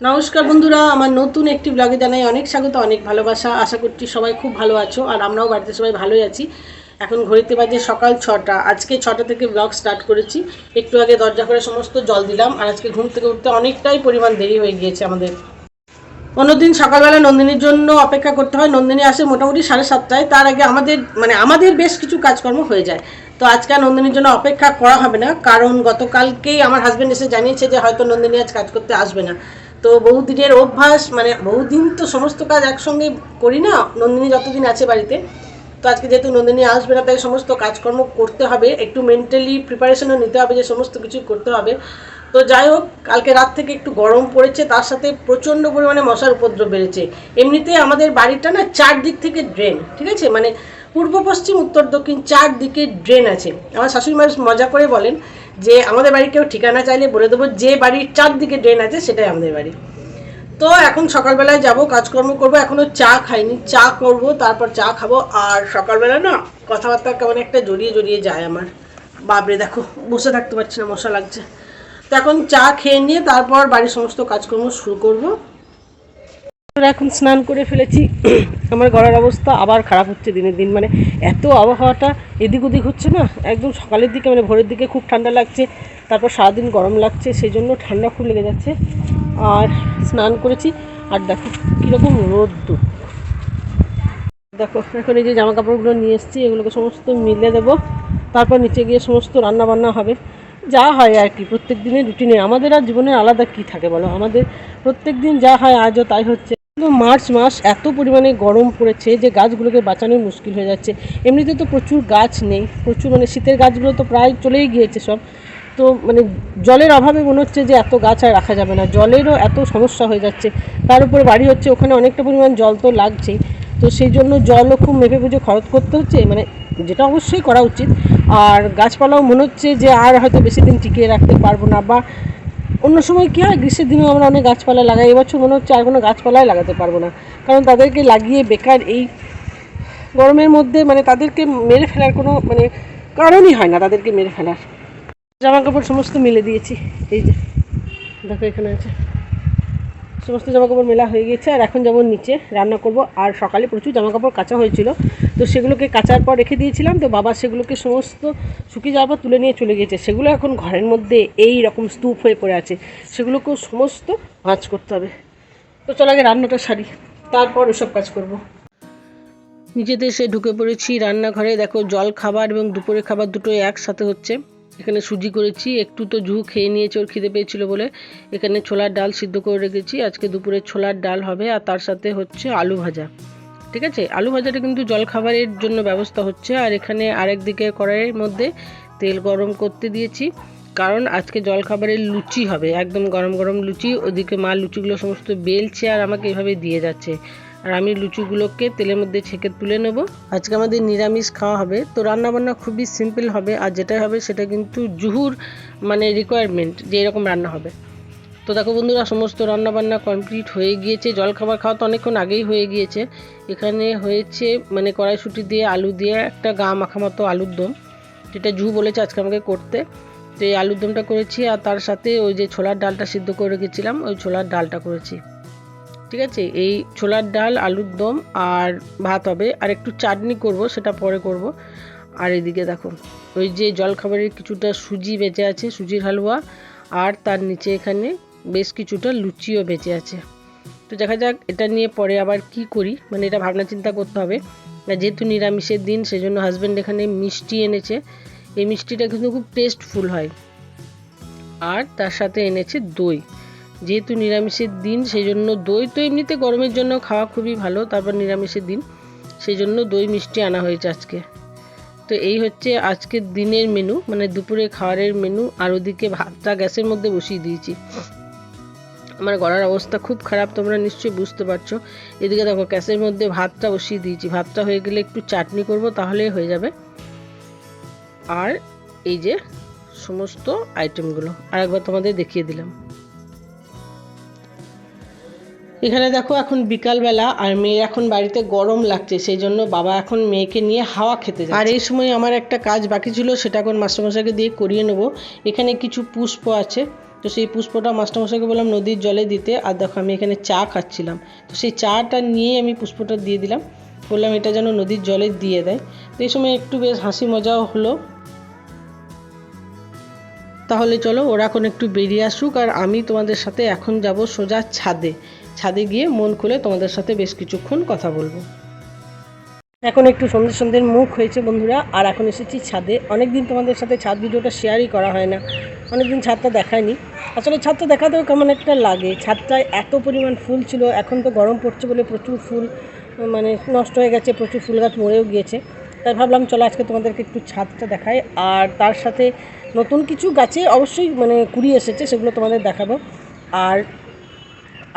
নমস্কার বন্ধুরা, আমার নতুন একটি ব্লগে জানাই অনেক স্বাগত, অনেক ভালোবাসা। আশা করছি সবাই খুব ভালো আছো, আর আমরাও বাড়িতে সবাই ভালোই আছি। এখন ঘড়িতে বাজে সকাল ছটা। আজকে ছটা থেকে ব্লগ স্টার্ট করেছি। একটু আগে দরজা করে সমস্ত জল দিলাম, আর আজকে ঘুম থেকে উঠতে অনেকটাই পরিমাণ দেরি হয়ে গিয়েছে আমাদের। অন্যদিন সকালবেলা নন্দিনীর জন্য অপেক্ষা করতে হয়, নন্দিনী আসে মোটামুটি সাড়ে সাতটায়। তার আগে আমাদের মানে আমাদের বেশ কিছু কাজকর্ম হয়ে যায়। তো আজকে আর নন্দিনীর জন্য অপেক্ষা করা হবে না, কারণ গতকালকেই আমার হাজব্যান্ড এসে জানিয়েছে যে হয়তো নন্দিনী আজ কাজ করতে আসবে না। তো বহুদিনের অভ্যাস মানে বহুদিন তো সমস্ত কাজ একসঙ্গে করি না, নন্দিনী যতদিন আছে বাড়িতে। তো আজকে যেহেতু নন্দিনী আসবে না, তাই সমস্ত কাজকর্ম করতে হবে, একটু মেন্টালি প্রিপারেশনও নিতে হবে যে সমস্ত কিছু করতে হবে। তো যাই হোক, কালকে রাত থেকে একটু গরম পড়েছে, তার সাথে প্রচণ্ড পরিমাণে মশার উপদ্রব বেড়েছে। এমনিতে আমাদের বাড়িটা না চারদিক থেকে ড্রেন ঠিক আছে? মানে পূর্ব পশ্চিম, উত্তর দক্ষিণ চারদিকে ড্রেন আছে। আমার শাশুড়ি মানুষ মজা করে বলেন যে, আমাদের বাড়ি কেউ ঠিকানা চাইলে বলে দেবো, যে বাড়ির চারদিকে ড্রেন আছে, সেটাই আমাদের বাড়ি। তো এখন সকালবেলায় যাব, কাজকর্ম করব এখনও চা খাইনি। চা করব, তারপর চা খাব, আর সকালবেলা না কথাবার্তা কেমন একটা জড়িয়ে জড়িয়ে যায় আমার। বাপরে, দেখো, বসে থাকতে পারছি না, মশা লাগছে। তো এখন চা খেয়ে নিয়ে তারপর বাড়ির সমস্ত কাজকর্ম শুরু করব। এখন স্নান করে ফেলেছি। আমার গলার অবস্থা আবার খারাপ হচ্ছে দিনের দিন। মানে এত আবহাওয়াটা এদিক ওদিক হচ্ছে না, একদম সকালের দিকে মানে ভোরের দিকে খুব ঠান্ডা লাগছে, তারপর সারাদিন গরম লাগছে, সেই জন্য ঠান্ডা খুব লেগে যাচ্ছে। আর স্নান করেছি, আর দেখো কীরকম রোদ্দু দেখো, এখন এই যে জামা কাপড়গুলো নিয়ে এসেছি, এগুলোকে সমস্ত মিলে দেবো। তারপর নিচে গিয়ে সমস্ত রান্না বান্না হবে। যা হয় আর কি, প্রত্যেক দিনের রুটিনে। আমাদের আর জীবনের আলাদা কি থাকে বলো? আমাদের প্রত্যেক দিন যা হয় আজও তাই হচ্ছে। মার্চ মাস এত পরিমাণে গরম পড়েছে যে গাছগুলোকে বাঁচানো মুশকিল হয়ে যাচ্ছে। এমনিতে তো প্রচুর গাছ নেই, প্রচুর মানে শীতের গাছগুলো তো প্রায় চলেই গিয়েছে সব। তো মানে জলের অভাবে মনে হচ্ছে যে এত গাছ আর রাখা যাবে না, জলেরও এত সমস্যা হয়ে যাচ্ছে। তার উপরে বাড়ি হচ্ছে, ওখানে অনেকটা পরিমাণ জল তো লাগছেই। তো সেই জন্য জলও খুব মেপে বুঝে খরচ করতে হচ্ছে মানে যেটা অবশ্যই করা উচিত। আর গাছপালাও মনে হচ্ছে যে আর হয়তো বেশি দিন টিকিয়ে রাখতে পারব না বা অন্য সময় কী হয়, গ্রীষ্মের দিনেও আমরা অনেক গাছপালা লাগাই। এবছর মনে হচ্ছে আর কোনো গাছপালাই লাগাতে পারব না। কারণ তাদেরকে লাগিয়ে বেকার এই গরমের মধ্যে মানে তাদেরকে মেরে ফেলার কোনো মানে কারণই হয় না তাদেরকে মেরে ফেলার। জামা কাপড় সমস্ত মিলে দিয়েছি। এই যে, দেখো এখানে আছে। সমস্ত জামা কাপড় মেলা হয়ে গেছে আর এখন যেমন নিচে রান্না করব। আর সকালে প্রচুর জামা কাপড় কাঁচা হয়েছিল। তো সেগুলোকে কাচার পর রেখে দিয়েছিলাম। তো বাবা সেগুলোকে সমস্ত শুকিয়ে যাওয়ার পর তুলে নিয়ে চলে গিয়েছে। সেগুলো এখন ঘরের মধ্যে এই রকম স্তূপ হয়ে পড়ে আছে। সেগুলোকেও সমস্ত ভাঁজ করতে হবে। তো চল আগে রান্নাটা সারি। তারপর ওসব কাজ করব। নিজেদের সে ঢুকে পড়েছি রান্নাঘরে। দেখো জল, খাবার এবং দুপুরের খাবার দুটো একসাথে হচ্ছে। এখানে সুজি করেছি, একটু তো জু খেয়ে নিয়েছে ওর খিদে পেয়েছিল বলে। এখানে ছোলার ডাল সিদ্ধ করে রেখেছি, আজকে দুপুরে ছোলার ডাল হবে আর তার সাথে হচ্ছে আলু ভাজা। ঠিক আছে? আলু ভাজাটা কিন্তু জলখাবারের জন্য ব্যবস্থা হচ্ছে আর এখানে আরেক দিকে কড়াইয়ের মধ্যে তেল গরম করতে দিয়েছি। কারণ আজকে জলখাবারের লুচি হবে, একদম গরম গরম লুচি, ওদিকে মা লুচিগুলো সমস্ত বেলছে আর আমাকে এভাবে দিয়ে যাচ্ছে। আর আমি লুচিগুলোকে তেলের মধ্যে ছেঁকে তুলে নেব। আজকে আমাদের নিরামিষ খাওয়া হবে। তো রান্নাবান্না খুবই সিম্পল হবে আর যেটাই হবে সেটা কিন্তু জুহুর মানে রিকোয়ারমেন্ট যে এরকম রান্না হবে। তো দেখো বন্ধুরা, সমস্ত রান্নাবান্না কমপ্লিট হয়ে গিয়েছে। জলখাবার খাওয়া তো অনেকক্ষণ আগেই হয়ে গিয়েছে। এখানে হয়েছে মানে কড়াইশুঁটি দিয়ে, আলু দিয়ে একটা গা মাখা মতো আলুর দম, যেটা জুহু বলেছে আজকে আমাকে করতে। তো এই আলুর দমটা করেছি আর তার সাথে ওই যে ছোলার ডালটা সিদ্ধ করে রেখেছিলাম, ওই ছোলার ডালটা করেছি। ঠিক আছে? এই ছোলার ডাল, আলুর দম আর ভাত হবে। আর একটু চাটনি করব, সেটা পরে করব। আর এদিকে দেখো, ওই যে জলখাবারের কিছুটা সুজি বেঁচে আছে, সুজির হালুয়া। আর তার নিচে এখানে বেশ কিছুটা লুচিও বেঁচে আছে। তো দেখা যাক, এটা নিয়ে পরে আবার কি করি? মানে এটা ভাবনা চিন্তা করতে হবে। যেহেতু নিরামিষের দিন, সেজন্য হাজব্যান্ড এখানে মিষ্টি এনেছে। এই মিষ্টিটা কিন্তু খুব টেস্টফুল হয়। আর তার সাথে এনেছে দই। যেহেতু নিরামিষের দিন সেই জন্য দই তো এমনিতে গরমের জন্য খাওয়া খুবই ভালো, তারপর নিরামিষের দিন। সেই জন্য দই মিষ্টি আনা হয়েছে আজকে। তো এই হচ্ছে আজকের দিনের মেনু মানে দুপুরে খাওয়ারের মেনু আর ওদিকে ভাতটা গ্যাসের মধ্যে বসিয়ে দিয়েছি। আমার গলার অবস্থা খুব খারাপ, তোমরা নিশ্চয়ই বুঝতে পারছ। এদিকে দেখো, গ্যাসের মধ্যে ভাতটা বসিয়ে দিয়েছি। ভাতটা হয়ে গেলে একটু চাটনি করব, তাহলেই হয়ে যাবে। আর এই যে সমস্ত আইটেমগুলো আর একবার তোমাদের দেখিয়ে দিলাম। এখানে দেখো এখন বিকালবেলা আর মেয়ে এখন বাড়িতে গরম লাগছে, সেই জন্য বাবা এখন মেয়েকে নিয়ে হাওয়া খেতে যায় আর এই সময় আমার একটা কাজ বাকি ছিল, সেটা এখন মাস্টারমশাইকে দিয়ে করিয়ে নেব। এখানে কিছু পুষ্প আছে, তো সেই পুষ্পটা মাস্টারমশাইকে বললাম নদীর জলে দিতে। আর দেখো আমি এখানে চা খাচ্ছিলাম, তো সেই চাটা নিয়ে আমি পুষ্পটা দিয়ে দিলাম। বললাম এটা যেন নদীর জলে দিয়ে দেয়। তো এই সময় একটু বেশ হাসি মজাও হলো। তাহলে চলো, ওরা এখন একটু বেরিয়ে আসুক, আর আমি তোমাদের সাথে এখন যাব সোজা ছাদে। ছাদে গিয়ে মন খুলে তোমাদের সাথে বেশ কিছুক্ষণ কথা বলব। এখন একটু সন্ধ্যে সন্ধ্যের মুখ হয়েছে বন্ধুরা, আর এখন এসেছি ছাদে। অনেক দিন তোমাদের সাথে ছাদ ভিডিওটা শেয়ারই করা হয় না। অনেক দিন ছাদটা দেখায়নি। আসলে ছাদটা দেখাতেও কেমন একটা লাগে। ছাদটায় এত পরিমাণ ফুল ছিল, এখন তো গরম পড়ছে বলে প্রচুর ফুল মানে নষ্ট হয়ে গেছে, প্রচুর ফুল গাছ মরেও গিয়েছে। তাই ভাবলাম চলো আজকে তোমাদেরকে একটু ছাদটা দেখাই। আর তার সাথে নতুন কিছু গাছে অবশ্যই মানে কুড়ি এসেছে, সেগুলো তোমাদের দেখাবো। আর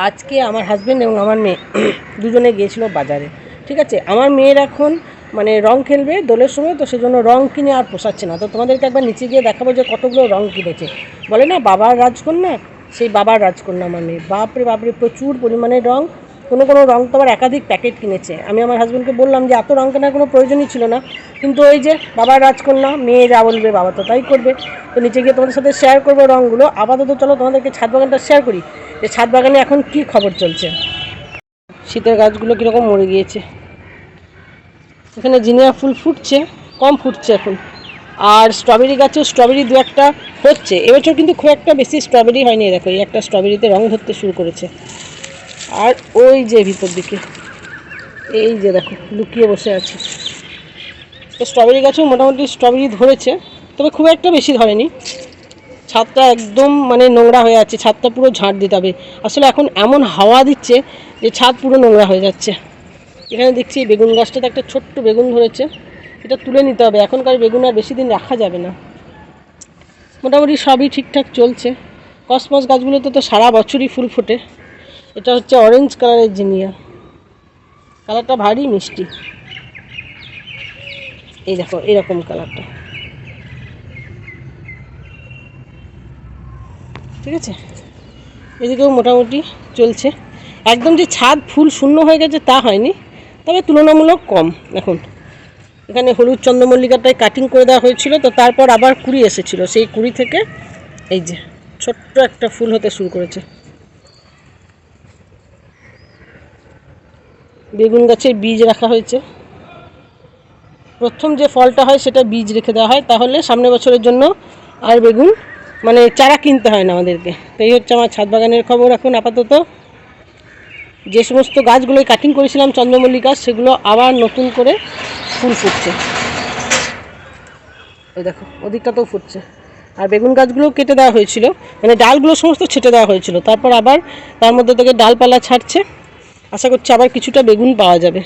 আজকে আমার হাজব্যান্ড এবং আমার মেয়ে দুজনে গিয়েছিল বাজারে, ঠিক আছে? আমার মেয়ের এখন মানে রং খেলবে দোলের সময়, তো সেজন্য রং কিনে আর পোষাচ্ছে না। তো তোমাদেরকে একবার নিচে গিয়ে দেখাবো যে কতগুলো রং কিনেছে। বলে না, বাবার রাজকন্যা, সেই বাবার রাজকন্যা আমার মেয়ে। বাপরে বাপরে, প্রচুর পরিমাণে রং কোনো কোনো রং তো আবার একাধিক প্যাকেট কিনেছে। আমি আমার হাজব্যান্ডকে বললাম যে, এত রং কেনার কোনো প্রয়োজনই ছিল না। কিন্তু ওই যে বাবার রাজকন্যা, মেয়ে যা বলবে বাবা তো তাই করবে। তো নিচে গিয়ে তোমাদের সাথে শেয়ার করব রঙগুলো আপাতত চলো তোমাদেরকে ছাদ বাগানটা শেয়ার করি যে, ছাদ বাগানে এখন কি খবর চলছে? শীতের গাছগুলো কীরকম মরে গিয়েছে। এখানে জিনিয়া ফুল ফুটছে, কম ফুটছে এখন। আর স্ট্রবেরি গাছেও স্ট্রবেরি দু একটা হচ্ছে। এবছর কিন্তু খুব একটা বেশি স্ট্রবেরি হয়নি, দেখো। এই একটা স্ট্রবেরিতে রং ধরতে শুরু করেছে। আর ওই যে ভিতর দিকে। এই যে দেখো, লুকিয়ে বসে আছে। স্ট্রবেরি গাছেও মোটামুটি স্ট্রবেরি ধরেছে, তবে খুব একটা বেশি ধরেনি। ছাদটা একদম মানে নোংরা হয়ে আছে, ছাদটা পুরো ঝাঁট দিতে হবে। আসলে এখন এমন হাওয়া দিচ্ছে যে ছাদ পুরো নোংরা হয়ে যাচ্ছে। এখানে দেখছি বেগুন গাছটাতে একটা ছোট্ট বেগুন ধরেছে, এটা তুলে নিতে হবে। এখনকার বেগুন আর বেশি দিন রাখা যাবে না। মোটামুটি সবই ঠিকঠাক চলছে। কসমস গাছগুলোতে তো সারা বছরই ফুল ফোটে। এটা হচ্ছে অরেঞ্জ কালারের জিনিয়া কালারটা ভারী, মিষ্টি। এই দেখো, এরকম কালারটা ঠিক আছে? এদিকেও মোটামুটি চলছে। একদম যে ছাদ ফুল শূন্য হয়ে গেছে তা হয়নি, তবে তুলনামূলক কম। এখন এখানে হলুদ চন্দ্রমল্লিকাটায় কাটিং করে দেওয়া হয়েছিল, তো তারপর আবার কুড়ি এসেছিল। সেই কুড়ি থেকে এই যে ছোট্ট একটা ফুল হতে শুরু করেছে। বেগুন গাছের বীজ রাখা হয়েছে। প্রথম যে ফলটা হয় সেটা বীজ রেখে দেওয়া হয়, তাহলে সামনে বছরের জন্য আর বেগুন মানে চারা কিনতে হয় না আমাদেরকে। তো এই হচ্ছে আমার ছাদ বাগানের খবর এখন আপাতত। যে সমস্ত গাছগুলোই কাটিং করেছিলাম চন্দ্রমল্লিকা, সেগুলো আবার নতুন করে ফুল ফুটছে। ওই দেখো, ওদিকটাতেও ফুটছে। আর বেগুন গাছগুলো কেটে দেওয়া হয়েছিল মানে ডালগুলো সমস্ত ছেটে দেওয়া হয়েছিল। তারপর আবার তার মধ্যে থেকে ডালপালা ছাড়ছে। আশা করছি আবার কিছুটা বেগুন পাওয়া যাবে।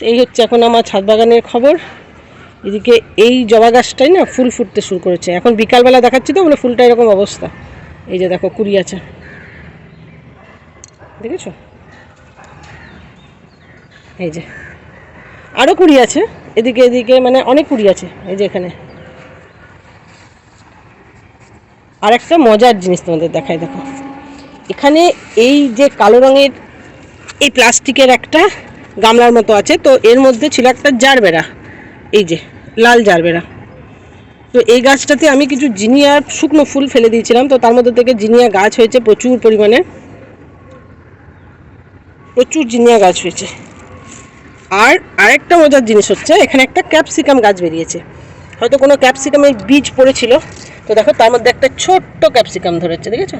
এই হচ্ছে এখন আমার ছাদ বাগানের খবর। এদিকে এই জবা গাছটাই না ফুল ফুটতে শুরু করেছে। এখন বিকালবেলা দেখাচ্ছি তো বলে ফুলটা এরকম অবস্থা। এই যে দেখো, কুড়ি আছে। দেখেছ? এই যে। আরও কুড়ি আছে। এদিকে এদিকে মানে অনেক কুড়ি আছে। এই যে এখানে। আর একটা মজার জিনিস তোমাদের দেখায় দেখো। এখানে এই যে কালো রঙের এই প্লাস্টিকের একটা গামলার মতো আছে, তো এর মধ্যে ছিল একটা জারবেরা, এই যে লাল জারবেরা। তো এই গাছটাতে আমি কিছু জিনিয়া শুকনো ফুল ফেলে দিয়েছিলাম, তো তার মধ্যে থেকে জিনিয়া গাছ হয়েছে প্রচুর পরিমাণে। প্রচুর জিনিয়া গাছ হয়েছে। আর আরেকটা মজার জিনিস হচ্ছে, এখানে একটা ক্যাপসিকাম গাছ বেরিয়েছে। হয়তো কোনো ক্যাপসিকামের বীজ পড়েছিল, তো দেখো তার মধ্যে একটা ছোট্ট ক্যাপসিকাম ধরেছে, দেখেছ?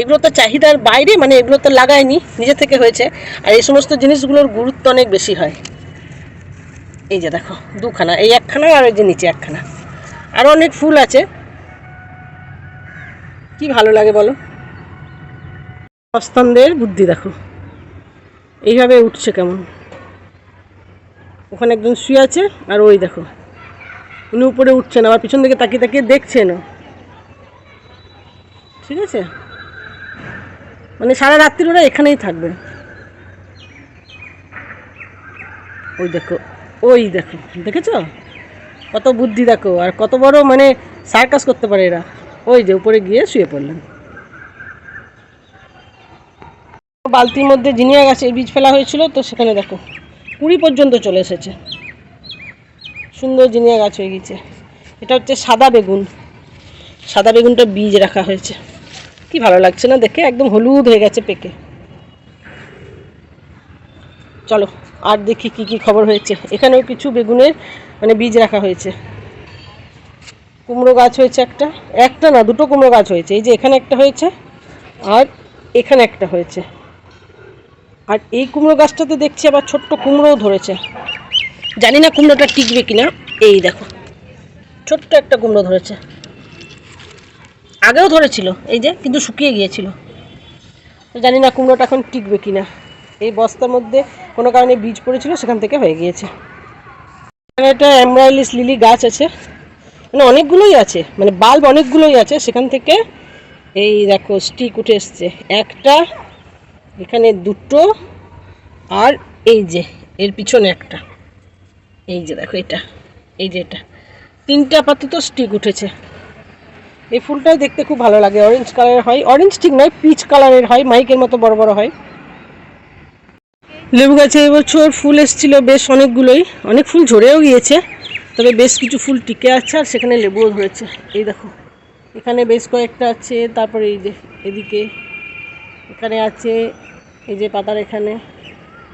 এগুলো তো চাহিদার বাইরে মানে এগুলো তো লাগায়নি, নিজে থেকে হয়েছে। আর এই সমস্ত জিনিসগুলোর গুরুত্ব অনেক বেশি হয়। এই যে দেখো, দুখানা, এই একখানা আর ওই যে নিচে একখানা। আরও অনেক ফুল আছে। কি ভালো লাগে বলো? অস্তনদের বুদ্ধি দেখো। এইভাবে উঠছে কেমন। ওখানে একজন শুয়ে আছে, আর ওই দেখো। উনি উপরে উঠছেন আবার পিছন দিকে তাকিয়ে তাকিয়ে দেখছেন ঠিক আছে? মানে সারা রাত্রির ওরা এখানেই থাকবে। ওই দেখো ওই দেখো, দেখেছ? কত বুদ্ধি দেখো, আর কত বড় মানে সার্কাস করতে পারে এরা। ওই যে উপরে গিয়ে শুয়ে পড়লেন। বালতির মধ্যে জিনিয়া গাছে বীজ ফেলা হয়েছিল, তো সেখানে দেখো, কুড়ি পর্যন্ত চলে এসেছে। সুন্দর জিনিয়া গাছ হয়ে গেছে। এটা হচ্ছে সাদা বেগুন। সাদা বেগুনটা বীজ রাখা হয়েছে। কি ভালো লাগছে না দেখে? একদম হলুদ হয়ে গেছে পেকে। চলো, আর দেখি কি কি খবর হয়েছে। এখানেও কিছু বেগুনের মানে বীজ রাখা হয়েছে। কুমড়ো গাছ হয়েছে একটা। একটা না, দুটো কুমড়ো গাছ হয়েছে। এই যে এখানে একটা হয়েছে, আর এখানে একটা হয়েছে। আর এই কুমড়ো গাছটাতে দেখছি আবার ছোট্ট কুমড়োও ধরেছে। জানি না কুমড়োটা টিকবে কিনা। এই দেখো, ছোট্ট একটা কুমড়ো ধরেছে। আগেও ধরেছিল, এই যে, কিন্তু শুকিয়ে গিয়েছিল। জানি না কুমড়োটা এখন টিকবে কিনা। এই বস্তার মধ্যে কোনো কারণে বীজ পড়েছিল, সেখান থেকে হয়ে গিয়েছে। এখানে একটা অ্যামরাইলিস লিলি গাছ আছে। মানে অনেকগুলোই আছে মানে বাল্ব অনেকগুলোই আছে, সেখান থেকে এই দেখো স্টিক উঠে এসছে। একটা, এখানে দুটো, আর এই যে, এর পিছনে একটা। এই যে দেখো এটা, এই যে এটা। তিনটে আপাতত স্টিক উঠেছে। এই ফুলটাও দেখতে খুব ভালো লাগে। অরেঞ্জ কালারের হয়। অরেঞ্জ ঠিক নয় পিচ কালারের হয়। মাইকের মতো বড় বড় হয়। লেবু গাছে এবছর ফুল এসেছিল বেশ অনেকগুলোই। অনেক ফুল ঝরেও গিয়েছে, তবে বেশ কিছু ফুল টিকে আছে আর সেখানে লেবুও ধরেছে। এই দেখো, এখানে বেশ কয়েকটা আছে। তারপরে এই যে এদিকে, এখানে আছে, এই যে পাতার এখানে।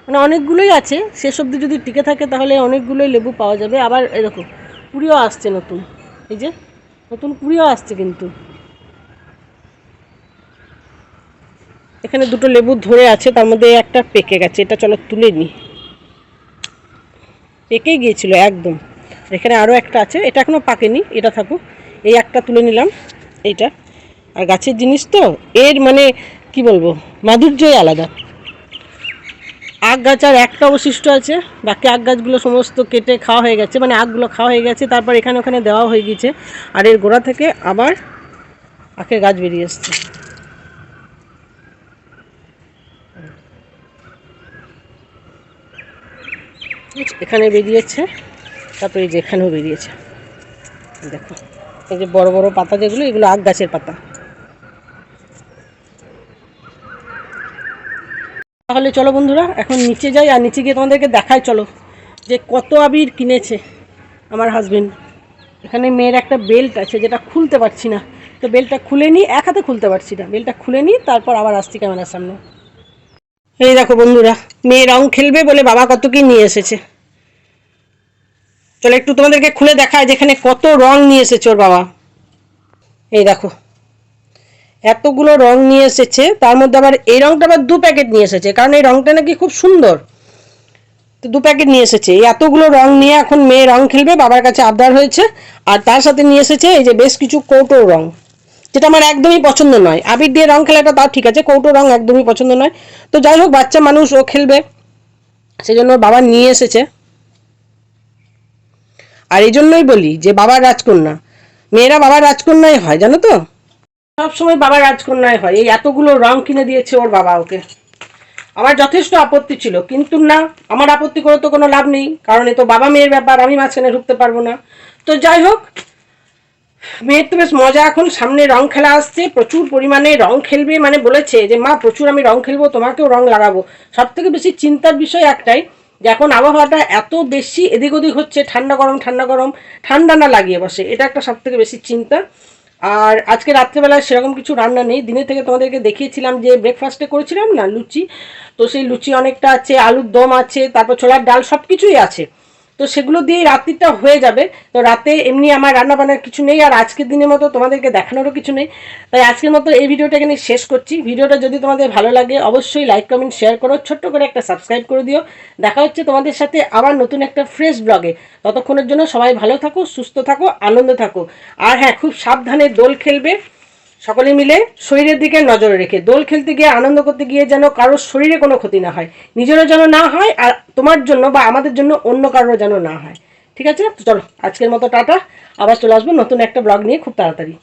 মানে অনেকগুলোই আছে। শেষ অবধি যদি টিকে থাকে তাহলে অনেকগুলোই লেবু পাওয়া যাবে। আবার এরকম কুড়িও আসছে নতুন। এই যে নতুন কুড়িও আসছে কিন্তু। এখানে দুটো লেবু ধরে আছে, তার মধ্যে একটা পেকে গেছে, এটা চলো তুলে নিই পেকেই গিয়েছিল একদম। এখানে আরও একটা আছে, এটা এখনও পাকেনি, এটা থাকুক। এই একটা তুলে নিলাম, এইটা। আর গাছের জিনিস তো, এর মানে কি বলব, মাধুর্যই আলাদা। আখ গাছ আর একটা অবশিষ্ট আছে। বাকি আখ গাছগুলো সমস্ত কেটে খাওয়া হয়ে গেছে। মানে আখগুলো খাওয়া হয়ে গেছে, তারপর এখানে ওখানে দেওয়া হয়ে গেছে আর এর গোড়া থেকে আবার আখের গাছ বেরিয়ে এসছে। এখানে বেরিয়েছে, তারপরে এই যে এখানেও বেরিয়েছে। দেখো, এই যে বড় বড় পাতা যেগুলো, এগুলো আখ গাছের পাতা। তাহলে চলো বন্ধুরা, এখন নিচে যাই আর নিচে গিয়ে তোমাদেরকে দেখাই, চলো, যে কত আবির কিনেছে আমার হাজবেন্ড এখানে মেয়ের একটা বেল্ট আছে যেটা খুলতে পারছি না। তো বেল্টটা খুলে নিই, এক হাতে খুলতে পারছি না। বেল্টটা খুলে নিই, তারপর আবার আসছি ক্যামেরার সামনে। এই দেখো বন্ধুরা, মেয়ে রং খেলবে বলে বাবা কত কি নিয়ে এসেছে। চলো একটু তোমাদেরকে খুলে দেখায় যেখানে কত রং নিয়ে এসেছে ওর বাবা। এই দেখো এতগুলো রং নিয়ে এসেছে, তার মধ্যে আবার এই রংটা আবার দু প্যাকেট নিয়ে এসেছে, কারণ এই রংটা নাকি খুব সুন্দর। তো দু প্যাকেট নিয়ে এসেছে। এই এতগুলো রং নিয়ে এখন মেয়ে রং খেলবে, বাবার কাছে আবদার হয়েছে, আর তার সাথে নিয়ে এসেছে এই যে বেশ কিছু কৌটো রং, যেটা আমার একদমই পছন্দ নয়। আবির দিয়ে রং খেলাটা তাও ঠিক আছে, কৌটো রং একদমই পছন্দ নয়। তো যাই হোক, বাচ্চা মানুষ, ও খেলবে সেই জন্য ওর বাবা নিয়ে এসেছে। আর এই জন্যই বলি যে বাবার রাজকন্যা, মেয়েরা বাবার রাজকন্যাই হয়, জানো তো? সব সময় বাবার রাজকন্যায় হয়। এই এতগুলো রং কিনে দিয়েছে ওর বাবা ওকে। আমার যথেষ্ট আপত্তি ছিল, কিন্তু না, আমার আপত্তি করে তো কোনো লাভ নেই, কারণ এ তো বাবা মেয়ের ব্যাপার, আমি মাঝখানে ঢুকতে পারব না। তো যাই হোক, মেয়ের তো বেশ মজা। এখন সামনে রং খেলা আসছে, প্রচুর পরিমাণে রং খেলবে মানে বলেছে যে, মা, প্রচুর আমি রং খেলব, তোমাকেও রং লাগাবো। সব থেকে বেশি চিন্তার বিষয় একটাই যে, এখন আবহাওয়াটা এত বেশি এদিক ওদিক হচ্ছে, ঠান্ডা গরম ঠান্ডা গরম, ঠান্ডা না লাগিয়ে বসে। এটা একটা সব থেকে বেশি চিন্তা। আর আজকে রাত্রেবেলা সেরকম কিছু রান্না নেই। দিনের থেকে তোমাদেরকে দেখিয়েছিলাম যে ব্রেকফাস্টে করেছিলাম না, লুচি। তো সেই লুচি অনেকটা আছে, আলুর দম আছে, তারপর ছোলার ডাল সব কিছুই আছে। তো সেগুলো দিয়েই রাত্রিটা হয়ে যাবে। তো রাতে এমনি আমার রান্না বান্নার কিছু নেই, আর আজকের দিনের মতো তোমাদেরকে দেখানোরও কিছু নেই। তাই আজকের মতো এই ভিডিওটা এখানে শেষ করছি। ভিডিওটা যদি তোমাদের ভালো লাগে, অবশ্যই লাইক, কমেন্ট, শেয়ার করো। ছোট্ট করে একটা সাবস্ক্রাইব করে দিও। দেখা হচ্ছে তোমাদের সাথে আবার নতুন একটা ফ্রেশ ব্লগে। ততক্ষণের জন্য সবাই ভালো থাকো, সুস্থ থাকো, আনন্দ থাকো। আর হ্যাঁ খুব সাবধানে দোল খেলবে। সকলে মিলে শরীরের দিকে নজর রেখে, দোল খেলতে গিয়ে, আনন্দ করতে গিয়ে যেন কারোর শরীরে কোনো ক্ষতি না হয়, নিজেরও যেন না হয় আর তোমার জন্য বা আমাদের জন্য অন্য কারোর যেন না হয়। ঠিক আছে? চলো, আজকের মতো টাটা। আবার চলে আসব নতুন একটা ব্লগ নিয়ে খুব তাড়াতাড়ি।